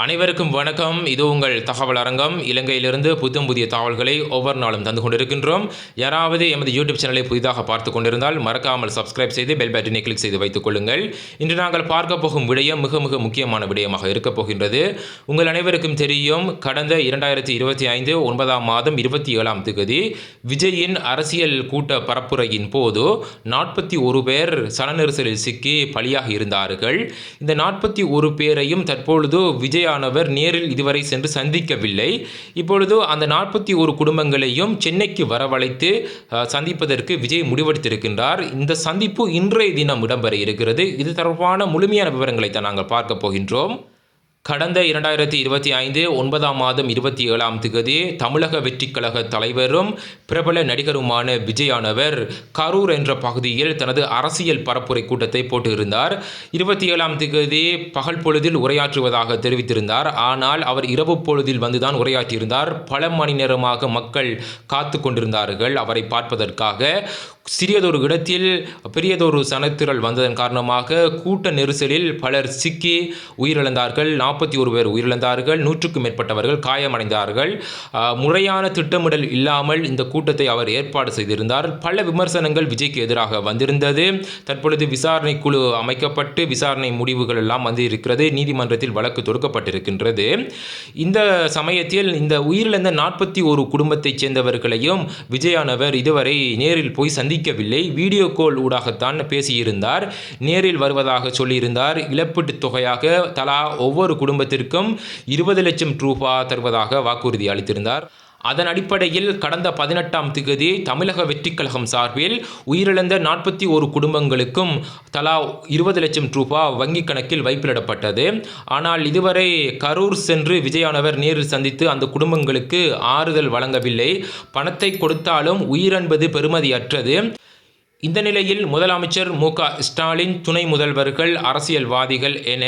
அனைவருக்கும் வணக்கம். இது உங்கள் தகவல் அரங்கம். இலங்கையிலிருந்து புத்தம் புதிய தகவல்களை ஒவ்வொரு நாளும் தந்து கொண்டிருக்கின்றோம். யாராவது எமது யூடியூப் சேனலை புதிதாக பார்த்து கொண்டிருந்தால் மறக்காமல் சப்ஸ்கிரைப் செய்து பெல் பட்டனை கிளிக் செய்து வைத்துக் கொள்ளுங்கள். இன்று நாங்கள் பார்க்க போகும் விடயம் மிக மிக முக்கியமான விடயமாக இருக்கப் போகின்றது. உங்கள் அனைவருக்கும் தெரியும் கடந்த இரண்டாயிரத்தி இருபத்தி ஐந்து ஒன்பதாம் மாதம் இருபத்தி ஏழாம் தேதி விஜயின் அரசியல் கூட்ட பரப்புரையின் போது நாற்பத்தி ஒரு பேர் சனநெரிசலில் சிக்கி பலியாக இருந்தார்கள். இந்த நாற்பத்தி ஒரு பேரையும் தற்பொழுது விஜயானவர் நேரில் இதுவரை சென்று சந்திக்கவில்லை. இப்பொழுது அந்த நாற்பத்தி ஒரு குடும்பங்களையும் சென்னைக்கு வரவழைத்து சந்திப்பதற்கு விஜய் முடிவெடுத்திருக்கின்றார். இந்த சந்திப்பு இன்றைய தினம் இடம்பெற இருக்கிறது. இது தொடர்பான முழுமையான விவரங்களை தான் நாங்கள் பார்க்க போகின்றோம். கடந்த இரண்டாயிரத்தி இருபத்தி ஐந்து ஒன்பதாம் மாதம் இருபத்தி ஏழாம் திகதி தமிழக வெற்றிக்கழக தலைவரும் பிரபல நடிகருமான விஜயானவர் கரூர் என்ற பகுதியில் தனது அரசியல் பரப்புரை கூட்டத்தை போட்டிருந்தார். இருபத்தி ஏழாம் திகதி பகல் பொழுதில் உரையாற்றுவதாக தெரிவித்திருந்தார். ஆனால் அவர் இரவு பொழுதில் வந்துதான் உரையாற்றியிருந்தார். பல மணி நேரமாக மக்கள் காத்து கொண்டிருந்தார்கள். அவரை பார்ப்பதற்காக சிறியதொரு இடத்தில் பெரியதொரு சனத்திரள் வந்ததன் காரணமாக கூட்ட நெரிசலில் பலர் சிக்கி உயிரிழந்தார்கள். நாற்பத்தி ஒரு பேர் உயிரிழந்தார்கள். நூற்றுக்கும் மேற்பட்டவர்கள் காயமடைந்தார்கள். முறையான திட்டமிடல் இல்லாமல் இந்த கூட்டத்தை அவர் ஏற்பாடு செய்திருந்தார். பல விமர்சனங்கள் விஜய்க்கு எதிராக வந்திருந்தது. தற்பொழுது விசாரணை குழு அமைக்கப்பட்டு விசாரணை முடிவுகள் எல்லாம் வந்து இருக்கிறது நீதிமன்றத்தில் வழக்கு தொடுக்கப்பட்டிருக்கின்றது. இந்த சமயத்தில் இந்த உயிரிழந்த நாற்பத்தி ஒரு குடும்பத்தைச் சேர்ந்தவர்களையும் விஜயானவர் இதுவரை நேரில் போய் சந்திக்கவில்லை. வீடியோ கால் ஊடாகத்தான் பேசியிருந்தார். நேரில் வருவதாக சொல்லியிருந்தார். இழப்பீட்டுத் தொகையாக தலா ஒவ்வொரு குடும்பத்திற்கும் இருபது லட்சம் ரூபாய் தருவதாக வாக்குறுதி அளித்திருந்தார். அதன் அடிப்படையில் கடந்த பதினெட்டாம் திகதி தமிழக வெற்றிக் கழகம் சார்பில் உயிரிழந்த நாற்பத்தி ஒரு குடும்பங்களுக்கும் தலா இருபது லட்சம் ரூபாய் வங்கிக் கணக்கில் வைப்பிலிடப்பட்டது ஆனால் இதுவரை கரூர் சென்று விஜயானவர் நேரில் சந்தித்து அந்த குடும்பங்களுக்கு ஆறுதல் வழங்கவில்லை. பணத்தை கொடுத்தாலும் உயிரென்பது பெறுமதியற்றது. இந்த நிலையில் முதலமைச்சர் மு க ஸ்டாலின் துணை முதல்வர்கள் அரசியல்வாதிகள் என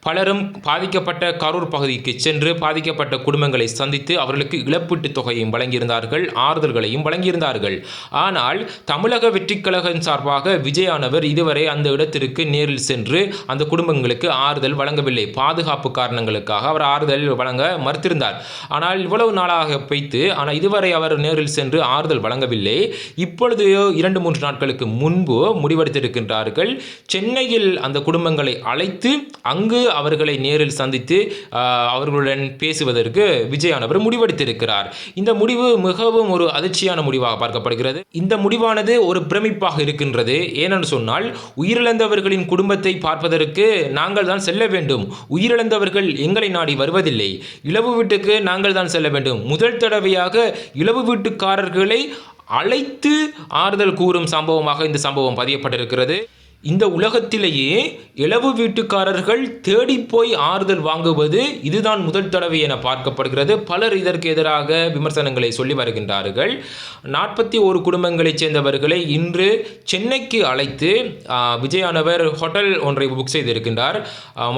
பலரும் பாதிக்கப்பட்ட கரூர் பகுதிக்கு சென்று பாதிக்கப்பட்ட குடும்பங்களை சந்தித்து அவர்களுக்கு இழப்பீட்டுத் தொகையும் வழங்கியிருந்தார்கள் ஆறுதல்களையும் வழங்கியிருந்தார்கள். ஆனால் தமிழக வெற்றிக்கழகம் சார்பாக விஜயானவர் இதுவரை அந்த இடத்திற்கு நேரில் சென்று அந்த குடும்பங்களுக்கு ஆறுதல் வழங்கவில்லை. பாதுகாப்பு காரணங்களுக்காக அவர் ஆறுதல் வழங்க மறுத்திருந்தார். ஆனால் இவ்வளவு நாளாக வைத்து ஆனால் இதுவரை அவர் நேரில் சென்று ஆறுதல் வழங்கவில்லை. இப்பொழுது இரண்டு மூன்று நாட்களுக்கு முன்பு முடிவெடுத்திருக்கின்றார்கள். சென்னையில் அந்த குடும்பங்களை அழைத்து அங்கு அவர்களை நேரில் சந்தித்து அவர்களுடன் பேசுவதற்கு விஜயானவர் முடிவெடுத்திருக்கிறார். இந்த முடிவு மிகவும் ஒரு அதிர்ச்சியான முடிவாக பார்க்கப்படுகிறது. இந்த முடிவானது ஒரு பிரமிப்பாக இருக்கின்றது. ஏனென்று சொன்னால் உயிரிழந்தவர்களின் குடும்பத்தை பார்ப்பதற்கு நாங்கள் தான் செல்ல வேண்டும். உயிரிழந்தவர்கள் எங்களை நாடி வருவதில்லை. இளவு வீட்டுக்கு நாங்கள் தான் செல்ல வேண்டும். முதல் தடவையாக இளவு வீட்டுக்காரர்களை அழைத்து ஆறுதல் கூறும் சம்பவமாக இந்த சம்பவம் பதியப்பட்டிருக்கிறது. இந்த உலகத்திலேயே இளவு வீட்டுக்காரர்கள் தேடி போய் ஆறுதல் வாங்குவது இதுதான் முதல் தடவை என பார்க்கப்படுகிறது. பலர் இதற்கு எதிராக விமர்சனங்களை சொல்லி வருகின்றார்கள். நாற்பத்தி ஒரு குடும்பங்களைச் சேர்ந்தவர்களை இன்று சென்னைக்கு அழைத்து விஜயானவர் ஹோட்டல் ஒன்றை புக் செய்திருக்கின்றார்.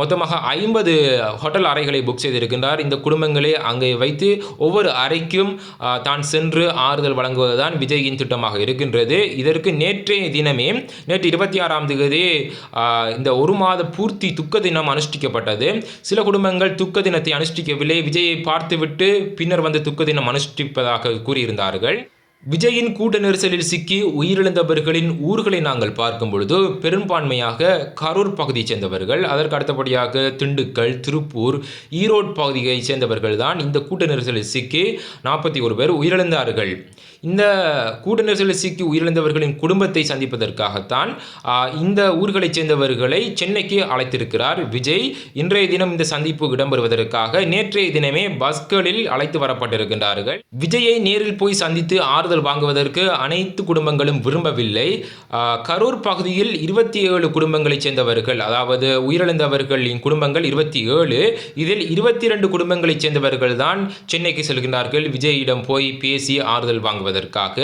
மொத்தமாக ஐம்பது ஹோட்டல் அறைகளை புக் செய்திருக்கின்றார். இந்த குடும்பங்களை அங்கே வைத்து ஒவ்வொரு அறைக்கும் தான் சென்று ஆறுதல் வழங்குவதுதான் விஜயின் திட்டமாக இருக்கின்றது. இதற்கு நேற்றைய தினமே நேற்று இருபத்தி ஆறாம் தேதி ஆ, இந்த ஒரு மாத பூர்த்தி துக்க தினம் அனுஷ்டிக்கப்பட்டது. சில குடும்பங்கள் துக்க தினத்தை அனுஷ்டிக்கவில்லை. விஜயை பார்த்துவிட்டு பின்னர் வந்து துக்க தினம் அனுஷ்டிப்பதாக கூறியிருந்தார்கள். விஜயின் கூட்ட நெரிசலில் சிக்கி உயிரிழந்தவர்களின் ஊர்களை நாங்கள் பார்க்கும் பொழுது பெரும்பான்மையாக கரூர் பகுதியைச் சேர்ந்தவர்கள் அதற்கு அடுத்தபடியாக திண்டுக்கல் திருப்பூர் ஈரோடு பகுதியைச் சேர்ந்தவர்கள் தான் இந்த கூட்ட நெரிசலில் சிக்கி நாற்பத்தி ஒரு பேர் உயிரிழந்தார்கள். இந்த கூட்ட நெரிசலில் சிக்கி உயிரிழந்தவர்களின் குடும்பத்தை சந்திப்பதற்காகத்தான் இந்த ஊர்களைச் சேர்ந்தவர்களை சென்னைக்கு அழைத்திருக்கிறார் விஜய். இன்றைய தினம் இந்த சந்திப்பு இடம்பெறுவதற்காக நேற்றைய தினமே பஸ்களில் அழைத்து வரப்பட்டிருக்கின்றார்கள். விஜயை நேரில் போய் சந்தித்து ஆறுதல் வாங்குவதற்கு அனைத்து குடும்பங்களும் விரும்பவில்லை. கரூர் பகுதியில் இருபத்தி ஏழு குடும்பங்களைச் சேர்ந்தவர்கள் அதாவது உயிரிழந்தவர்களின் குடும்பங்கள் இருபத்தி ஏழு இதில் இருபத்தி ரெண்டு குடும்பங்களைச் சேர்ந்தவர்கள் தான் சென்னைக்கு செல்கின்றார்கள். விஜயிடம் போய் பேசி ஆறுதல் வாங்குவதற்காக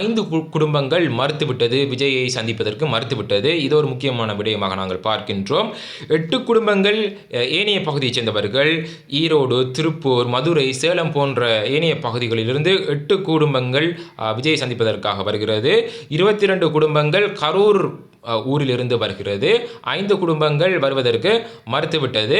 ஐந்து குடும்பங்கள் மறுத்துவிட்டது. விஜயை சந்திப்பதற்கு மறுத்துவிட்டது. இது ஒரு முக்கியமான விடயமாக நாங்கள் பார்க்கின்றோம். எட்டு குடும்பங்கள் ஏனைய பகுதியைச் சேர்ந்தவர்கள் ஈரோடு திருப்பூர் மதுரை சேலம் போன்ற ஏனைய பகுதிகளிலிருந்து எட்டு குடும்பங்கள் விஜய் சந்திப்பதற்காக வருகிறது. இருபத்தி ரெண்டு குடும்பங்கள் கரூர் அஹ், ஊரிலிருந்து வருகிறது. ஐந்து குடும்பங்கள் வருவதற்கு மறுத்துவிட்டது.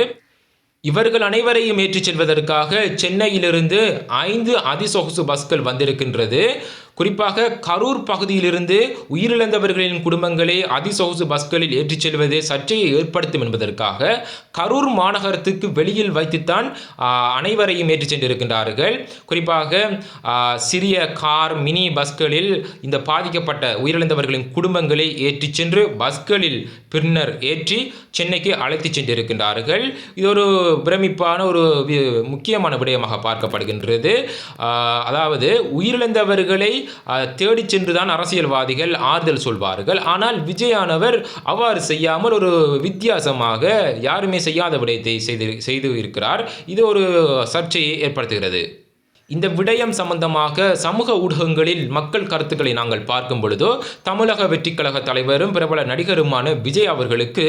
இவர்கள் அனைவரையும் ஏற்றிச் செல்வதற்காக சென்னையிலிருந்து ஐந்து அதிசொகுசு பஸ்கள் வந்திருக்கின்றது. குறிப்பாக கரூர் பகுதியிலிருந்து உயிரிழந்தவர்களின் குடும்பங்களை அதிசொகுசு பஸ்களில் ஏற்றிச் செல்வதே சர்ச்சையை ஏற்படுத்தும் என்பதற்காக கரூர் மாநகரத்துக்கு வெளியில் வைத்துத்தான் அனைவரையும் ஏற்றிச் சென்றிருக்கின்றார்கள். குறிப்பாக சிறிய கார் மினி பஸ்களில் இந்த பாதிக்கப்பட்ட உயிரிழந்தவர்களின் குடும்பங்களை ஏற்றிச் சென்று பஸ்களில் பின்னர் ஏற்றி சென்னைக்கு அழைத்துச் சென்றிருக்கின்றார்கள். இது ஒரு பிரமிப்பான ஒரு வி- முக்கியமான விடயமாக பார்க்கப்படுகின்றது. அதாவது உயிரிழந்தவர்களை தேடி தேடிச் சென்றுதான் அரசியல்வாதிகள் ஆறுதல் சொல்வார்கள். ஆனால் விஜயானவர் அவ்வாறு செய்யாமல் ஒரு வித்தியாசமாக யாருமே செய்யாத விடயத்தை செய்து செய்து இருக்கிறார். இது ஒரு சர்ச்சையை ஏற்படுத்துகிறது. இந்த விடயம் சம்பந்தமாக சமூக ஊடகங்களில் மக்கள் கருத்துக்களை நாங்கள் பார்க்கும் பொழுதோ தமிழக வெற்றிக்கழக தலைவரும் பிரபல நடிகருமான விஜய் அவர்களுக்கு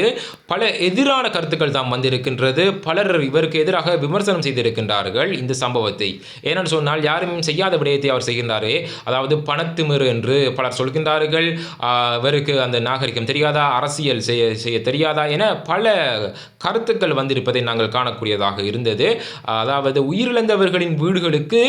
பல எதிரான கருத்துக்கள் தான் வந்திருக்கின்றது. பலர் இவருக்கு எதிராக விமர்சனம் செய்திருக்கின்றார்கள் இந்த சம்பவத்தை. ஏனென்று சொன்னால் யாரும் செய்யாத விடயத்தை அவர் செய்கின்றாரே. அதாவது பணத்திமிரு என்று பலர் சொல்கின்றார்கள். இவருக்கு அந்த நாகரிகம் தெரியாதா? அரசியல் செய்ய செய்ய தெரியாதா? என பல கருத்துக்கள் வந்திருப்பதை நாங்கள் காணக்கூடியதாக இருந்தது. அதாவது உயிரிழந்தவர்களின் வீடுகளுக்கு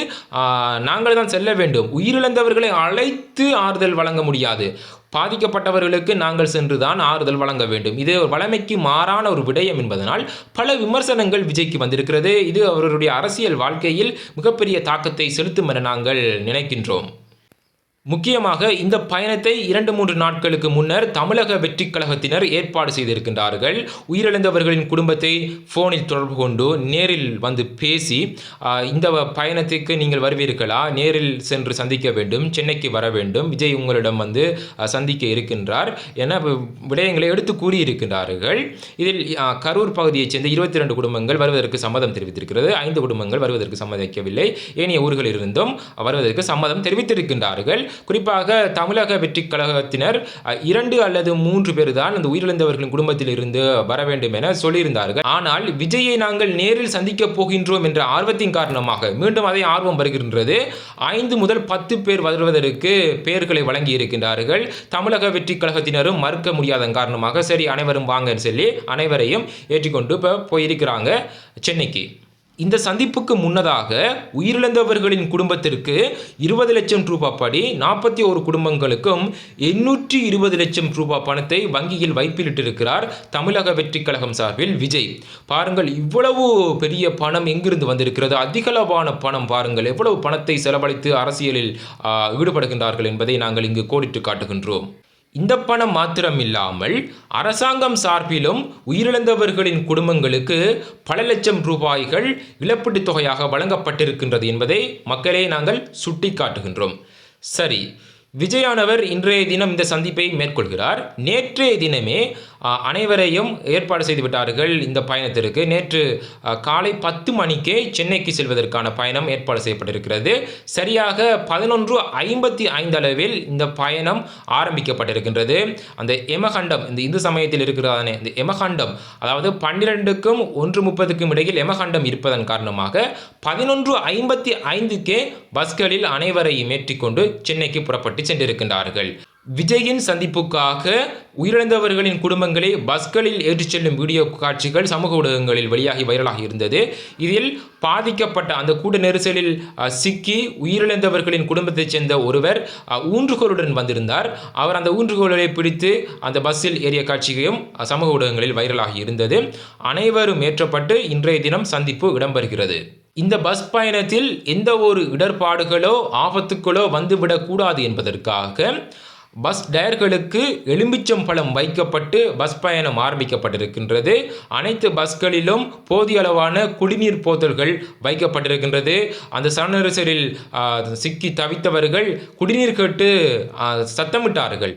நாங்கள் தான் செல்ல வேண்டும். உயிரிழந்தவர்களை அழைத்து ஆறுதல் வழங்க முடியாது. பாதிக்கப்பட்டவர்களுக்கு நாங்கள் சென்றுதான் ஆறுதல் வழங்க வேண்டும். இது ஒரு வழமைக்கு மாறான ஒரு விடயம் என்பதனால் பல விமர்சனங்கள் விஜய்க்கு வந்திருக்கிறது. இது அவருடைய அரசியல் வாழ்க்கையில் மிகப்பெரிய தாக்கத்தை செலுத்தும் என நாங்கள் நினைக்கின்றோம். முக்கியமாக இந்த பயணத்தை இரண்டு மூன்று நாட்களுக்கு முன்னர் தமிழக வெற்றிக் கழகத்தினர் ஏற்பாடு செய்திருக்கின்றார்கள். உயிரிழந்தவர்களின் குடும்பத்தை ஃபோனில் தொடர்பு கொண்டு நேரில் வந்து பேசி இந்த பயணத்துக்கு நீங்கள் வருவீர்களா? நேரில் சென்று சந்திக்க வேண்டும் சென்னைக்கு வர வேண்டும். விஜய் உங்களிடம் வந்து சந்திக்க இருக்கின்றார் என வி- விடயங்களை எடுத்து கூறியிருக்கின்றார்கள். இதில் கரூர் பகுதியைச் சேர்ந்த இருபத்தி ரெண்டு குடும்பங்கள் வருவதற்கு சம்மதம் தெரிவித்திருக்கிறது. ஐந்து குடும்பங்கள் வருவதற்கு சம்மதிக்கவில்லை. ஏனைய ஊர்களிலிருந்தும் வருவதற்கு சம்மதம் தெரிவித்திருக்கின்றார்கள். குறிப்பாக தமிழக வெற்றிக் கழகத்தினர் அஹ், இரண்டு அல்லது மூன்று பேர் தான் அந்த உயிரிழந்தவர்களின் குடும்பத்தில் இருந்து வர வேண்டும் என சொல்லியிருந்தார்கள். ஆனால் விஜயை நாங்கள் நேரில் சந்திக்க போகின்றோம் என்ற ஆர்வத்தின் காரணமாக மீண்டும் அதே ஆர்வம் வருகின்றது. ஐந்து முதல் பத்து பேர் வருவதற்கு பெயர்களை வழங்கி இருக்கின்றார்கள் தமிழக வெற்றிக் கழகத்தினரும் மறுக்க முடியாத காரணமாக சரி அனைவரும் வாங்கன்னு சொல்லி அனைவரையும் ஏற்றிக்கொண்டு இப்போ போயிருக்கிறாங்க சென்னைக்கு. இந்த சந்திப்புக்கு முன்னதாக உயிரிழந்தவர்களின் குடும்பத்திற்கு இருபது லட்சம் ரூபாய் படி நாற்பத்தி ஒரு குடும்பங்களுக்கும் எண்ணூற்றி இருபது லட்சம் ரூபாய் பணத்தை வங்கியில் வைப்பிலிட்டிருக்கிறார் தமிழக வெற்றி கழகம் சார்பில் விஜய். பாருங்கள் இவ்வளவு பெரிய பணம் எங்கிருந்து வந்திருக்கிறது? அதிகளவான பணம் பாருங்கள். எவ்வளவு பணத்தை செலவழித்து அரசியலில் ஈடுபடுகின்றார்கள் என்பதை நாங்கள் இங்கு கோடிட்டு காட்டுகின்றோம். இந்த பணம் மாத்திரம் இல்லாமல் அரசாங்கம் சார்பிலும் உயிரிழந்தவர்களின் குடும்பங்களுக்கு பல லட்சம் ரூபாய்கள் இழப்பீட்டுத் தொகையாக வழங்கப்பட்டிருக்கின்றது என்பதை மக்களே நாங்கள் சுட்டிக்காட்டுகின்றோம். சரி விஜயானவர் இன்றைய தினம் இந்த சந்திப்பை மேற்கொள்கிறார். நேற்றைய தினமே அனைவரையும் ஏற்பாடு செய்து விட்டார்கள் இந்த பயணத்திற்கு. நேற்று காலை பத்து மணிக்கே சென்னைக்கு செல்வதற்கான பயணம் ஏற்பாடு செய்யப்பட்டிருக்கிறது. சரியாக பதினொன்று ஐம்பத்தி ஐந்து அளவில் இந்த பயணம் ஆரம்பிக்கப்பட்டிருக்கின்றது. அந்த எமகண்டம் இந்த இந்து சமயத்தில் இருக்கிறதானே இந்த எமகண்டம் அதாவது பன்னிரெண்டுக்கும் ஒன்று முப்பதுக்கும் இடையில் எமகண்டம் இருப்பதன் காரணமாக பதினொன்று ஐம்பத்தி ஐந்துக்கே பஸ்களில் அனைவரையும் ஏற்றிக்கொண்டு சென்னைக்கு புறப்பட்டு சென்றிருக்கின்றார்கள். விஜயின் சந்திப்புக்காக உயிரிழந்தவர்களின் குடும்பங்களை பஸ்களில் ஏற்றிச் செல்லும் வீடியோ காட்சிகள் சமூக ஊடகங்களில் வெளியாகி வைரலாகி இருந்தது. இதில் பாதிக்கப்பட்ட அந்த கூட்ட நெரிசலில் சிக்கி உயிரிழந்தவர்களின் குடும்பத்தைச் சேர்ந்த ஒருவர் அஹ், ஊன்றுகோலுடன் வந்திருந்தார். அவர் அந்த ஊன்றுகோலை பிடித்து அந்த பஸ்ஸில் ஏறிய காட்சியும் சமூக ஊடகங்களில் வைரலாகி இருந்தது. அனைவரும் ஏற்றப்பட்டு இன்றைய தினம் சந்திப்பு இடம்பெறுகிறது. இந்த பஸ் பயணத்தில் எந்த ஒரு இடர்பாடுகளோ ஆபத்துக்களோ வந்துவிடக்கூடாது என்பதற்காக பஸ் டயர்களுக்கு எலுமிச்சம் பழம் வைக்கப்பட்டு பஸ் பயணம் ஆரம்பிக்கப்பட்டிருக்கின்றது. அனைத்து பஸ்களிலும் போதிய அளவான குடிநீர் போத்தல்கள் வைக்கப்பட்டிருக்கின்றது. அந்த சனநெரிசலில் சிக்கி தவித்தவர்கள் குடிநீர் கேட்டு சத்தமிட்டார்கள்.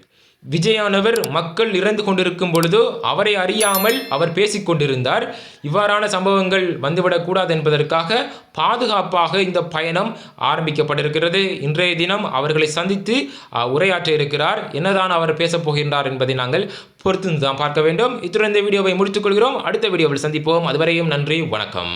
விஜயானவர் மக்கள் இறந்து கொண்டிருக்கும் பொழுது அவரை அறியாமல் அவர் பேசிக் கொண்டிருந்தார். இவ்வாறான சம்பவங்கள் வந்துவிடக்கூடாது என்பதற்காக பாதுகாப்பாக இந்த பயணம் ஆரம்பிக்கப்பட்டிருக்கிறது. இன்றைய தினம் அவர்களை சந்தித்து உரையாற்ற இருக்கிறார். என்னதான் அவர் பேசப் போகின்றார் என்பதை நாங்கள் பொறுத்து தான் பார்க்க வேண்டும். இத்துடன் இந்த வீடியோவை முடித்துக் கொள்கிறோம். அடுத்த வீடியோவில் சந்திப்போம். அதுவரையும் நன்றி வணக்கம்.